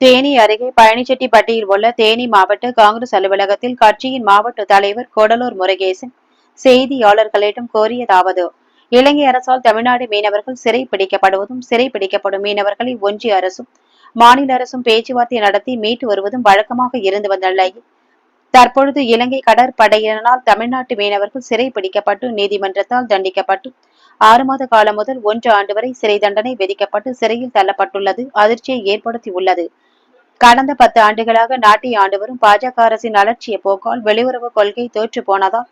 தேனி அருகே பழனிச்செட்டிப்பட்டியில் உள்ள தேனி மாவட்ட காங்கிரஸ் அலுவலகத்தில் கட்சியின் மாவட்ட தலைவர் கொடலூர் முருகேசன் செய்தியாளர்களிடம் கோரியதாவது இலங்கை அரசால் தமிழ்நாடு மீனவர்கள் சிறை பிடிக்கப்படுவதும் சிறை பிடிக்கப்படும் மீனவர்களை ஒன்றிய அரசும் மாநில அரசும் பேச்சுவார்த்தை நடத்தி மீட்டு வருவதும் வழக்கமாக இருந்து வந்த நிலையில் தற்பொழுது இலங்கை கடற்படையினரால் தமிழ்நாட்டு மீனவர்கள் சிறை பிடிக்கப்பட்டு நீதிமன்றத்தால் தண்டிக்கப்பட்டு ஆறு மாத காலம் முதல் ஒன்று ஆண்டு வரை சிறை தண்டனை விதிக்கப்பட்டு சிறையில் தள்ளப்பட்டுள்ளது அதிர்ச்சியை ஏற்படுத்தியுள்ளது. கடந்த பத்து ஆண்டுகளாக நாட்டை ஆண்டு வரும் பாஜக அரசின் அலட்சிய போக்கால் வெளியுறவு கொள்கை தோற்று போனதால்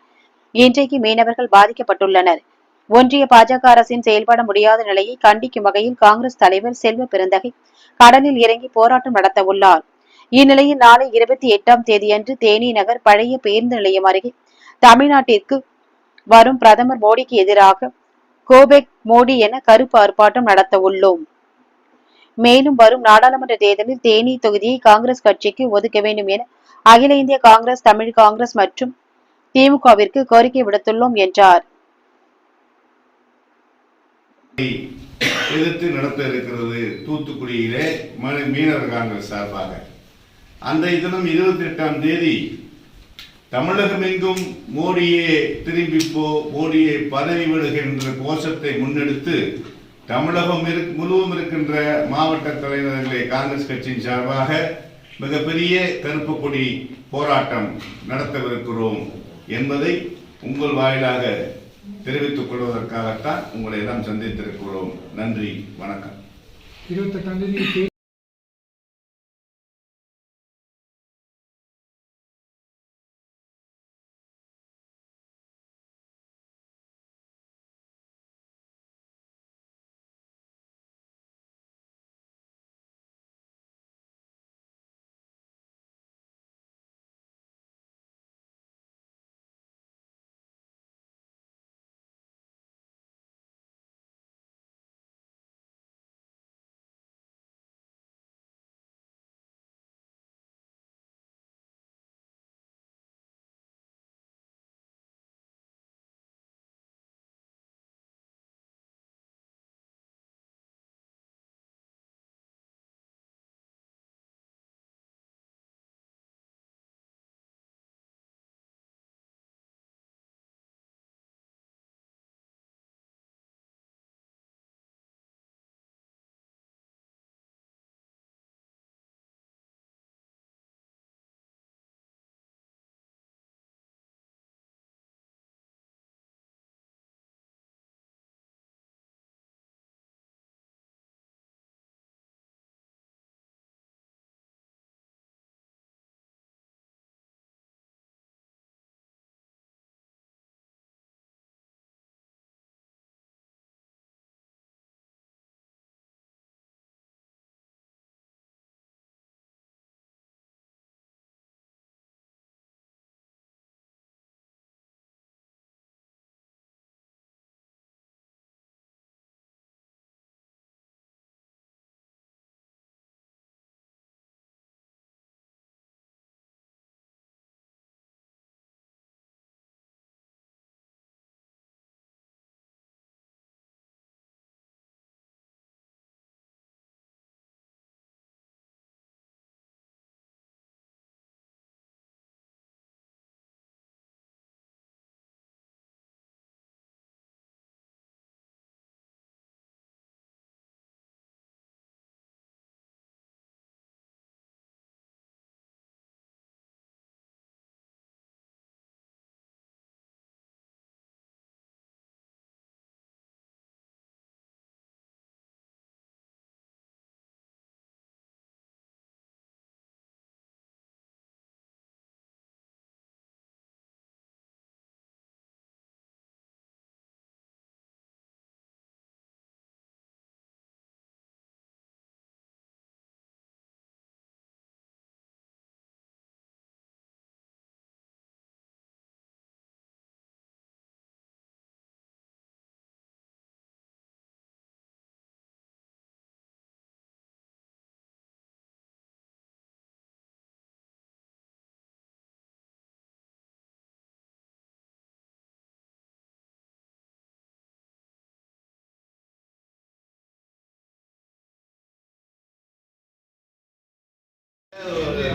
இன்றைக்கு மீனவர்கள் பாதிக்கப்பட்டுள்ளனர். ஒன்றிய பாஜக அரசின் செயல்பட முடியாத நிலையை கண்டிக்கும் வகையில் காங்கிரஸ் தலைவர் செல்வ பெருந்தகை கடலில் இறங்கி போராட்டம் நடத்த உள்ளார். இந்நிலையில் நாளை இருபத்தி எட்டாம் தேதியன்று தேனி நகர் பழைய பேருந்து நிலையம் அருகே தமிழ்நாட்டிற்கு வரும் பிரதமர் மோடிக்கு எதிராக கோபெக் மோடி என கருப்பு ஆர்ப்பாட்டம் நடத்த உள்ளோம். மேலும் வரும் நாடாளுமன்ற தேர்தலில் தேனி தொகுதியை காங்கிரஸ் கட்சிக்கு ஒதுக்க வேண்டும் என அகில இந்திய காங்கிரஸ் தமிழ் காங்கிரஸ் மற்றும் திமுகவிற்கு கோரிக்கை விடுத்துள்ளோம் என்றார். எதிர்த்து நடத்த இருக்கிறது தூத்துக்குடியிலே மீனவர் காங்கிரஸ் சார்பாக. அந்த தினம் இருபத்தி எட்டாம் தேதி தமிழகம் எங்கும் மோடியே திரும்பிப்போ மோடியை பதவி விடுகின்ற கோஷத்தை முன்னெடுத்து தமிழகம் இரு- முழுவதும் இருக்கின்ற மாவட்ட தலைவர்களே காங்கிரஸ் கட்சியின் சார்பாக மிகப்பெரிய கருப்பு கொடி போராட்டம் நடத்தவிருக்கிறோம் என்பதை உங்கள் வாயிலாக தெரிவித்துக் கொள்வதற்காகத்தான் உங்களை எல்லாம் சந்தித்திருக்கிறோம். நன்றி வணக்கம். இருபத்தெட்டாம் தேதி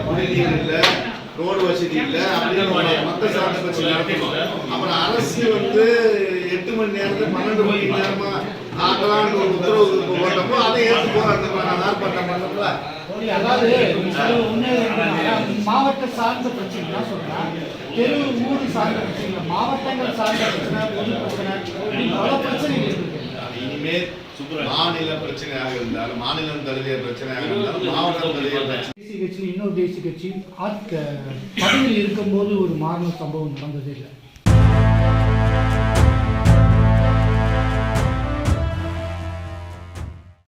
குடிநீர் இல்ல ரோடு வசதி இல்ல அப்படின்னு மத்த சார்ந்த பிரச்சனை நடத்தணும். அப்புறம் அரசு வந்து எட்டு மணி நேரத்துல பன்னெண்டு மணி நேரமா ஆக்கலாம்னு ஒரு உத்தரவு போட்டப்போ அதை ஏற்று போராட்டம் பண்ணல என்னன்னா, மாவட்ட சார்ந்த பிரச்சனை சொல்றேன் தெரு ஊர் சார்ந்த பிரச்சனை. மாவட்டங்கள் சார்ந்த பிரச்சனை பொது பிரச்சனை பல பிரச்சனைகள் இருக்கு இனிமேல் மாநில பிரச்சனையாக இருந்தாலும் மாநிலம் தழுவிய பிரச்சனையாக இருந்தாலும் மாவட்டம் தழுவிய பிரச்சனை தேசிய கட்சியில் இன்னொரு தேசிய கட்சி ஆட்க பதவியில் இருக்கும்போது ஒரு மாறின சம்பவம் நடந்ததே இல்லை.